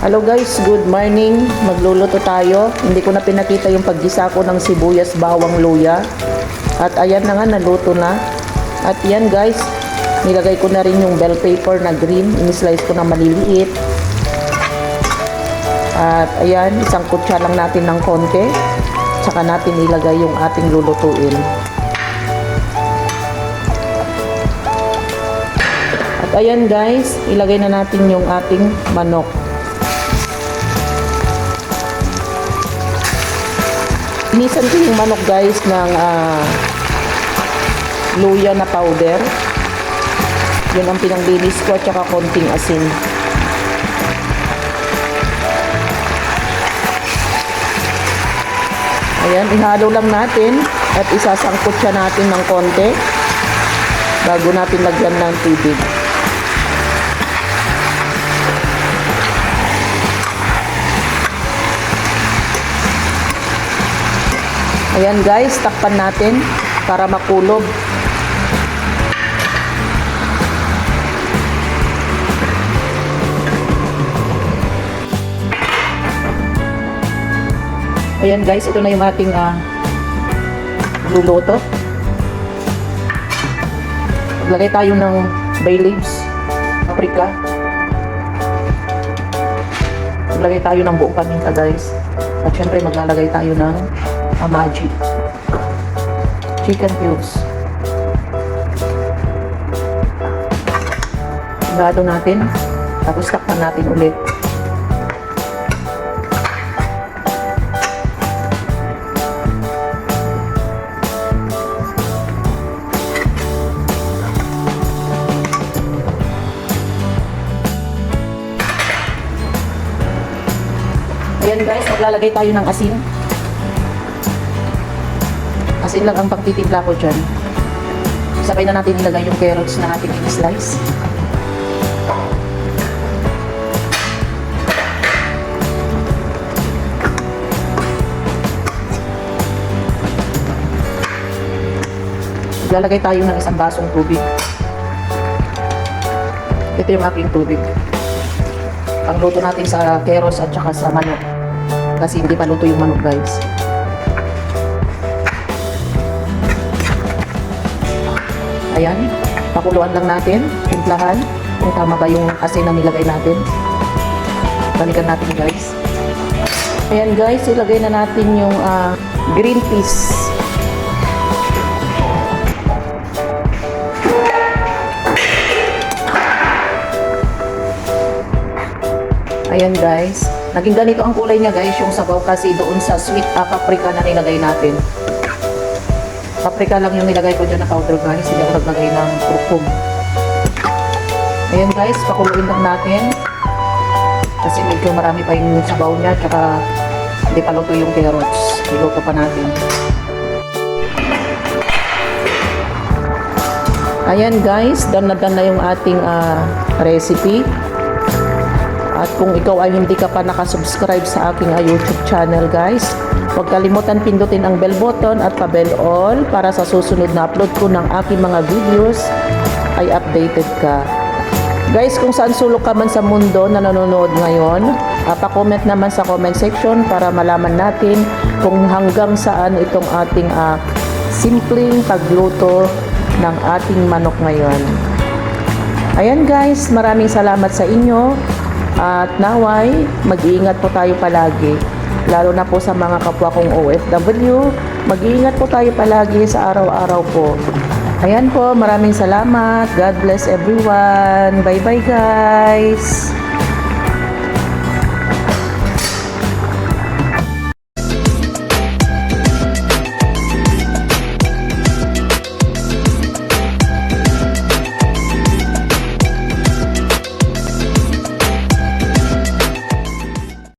Hello guys, good morning. Magluluto tayo. Hindi ko na pinakita yung paggisa ko ng sibuyas, bawang, luya. At ayan na nga, naluto na. At yan guys, nilagay ko na rin yung bell pepper na green. Inislice ko na maliliit. At ayan, isang kutsa lang natin ng konti. Tsaka natin ilagay yung ating lulutuin. At ayan guys, ilagay na natin yung ating manok. Inisan ko yung manok guys ng ah, luya na powder. Yun ang pinangbilis ko at saka konting asin. Ayan, ihalo lang natin at isasangkot siya natin ng konti bago natin lagyan ng tubig. Ayan guys, takpan natin para makulob. Ayan guys, ito na yung ating uh, luluto. Maglagay tayo ng bay leaves, paprika. Maglagay tayo ng buong paminta guys. At syempre maglalagay tayo ng amaji. Chicken cubes. Igado natin. Tapos takpan natin ulit. Ayan guys, maglalagay tayo ng asin. Asin lang ang pagtitimpla ko dyan. Sabay na natin ilagay yung carrots na ating in-slice. Maglalagay tayo ng isang basong tubig. Ito yung aking tubig. Ang luto natin sa keros at saka sa manok. Kasi hindi pa luto yung manok guys. Ayan, pakuluan lang natin, timplahan, kung tama ba yung asin na nilagay natin. Balikan natin guys. Ayan guys, ilagay na natin yung ah, green peas. Ayan guys. Naging ganito ang kulay niya guys, yung sabaw kasi doon sa sweet uh, paprika na nilagay natin. Paprika lang yung nilagay ko dyan na powder guys. Hindi ako naglagay ng kurkum. Ayan guys, pakuluin lang natin. Kasi medyo marami pa yung sabaw niya. Tsaka hindi pa luto yung carrots. Iluto pa natin. Ayan guys, done na done na yung ating ah, recipe. At kung ikaw ay hindi ka pa nakasubscribe sa aking uh, YouTube channel guys, huwag kalimutan pindutin ang bell button at pa-bell all para sa susunod na upload ko ng aking mga videos ay updated ka. Guys, kung saan sulok ka man sa mundo na nanonood ngayon, pa-comment naman sa comment section para malaman natin kung hanggang saan itong ating uh, simpleng pagluto ng ating manok ngayon. Ayan guys, maraming salamat sa inyo. At naway, mag-iingat po tayo palagi. Lalo na po sa mga kapwa kong OFW, mag-iingat po tayo palagi sa araw-araw po. Ayan po, maraming salamat. God bless everyone. Bye-bye guys.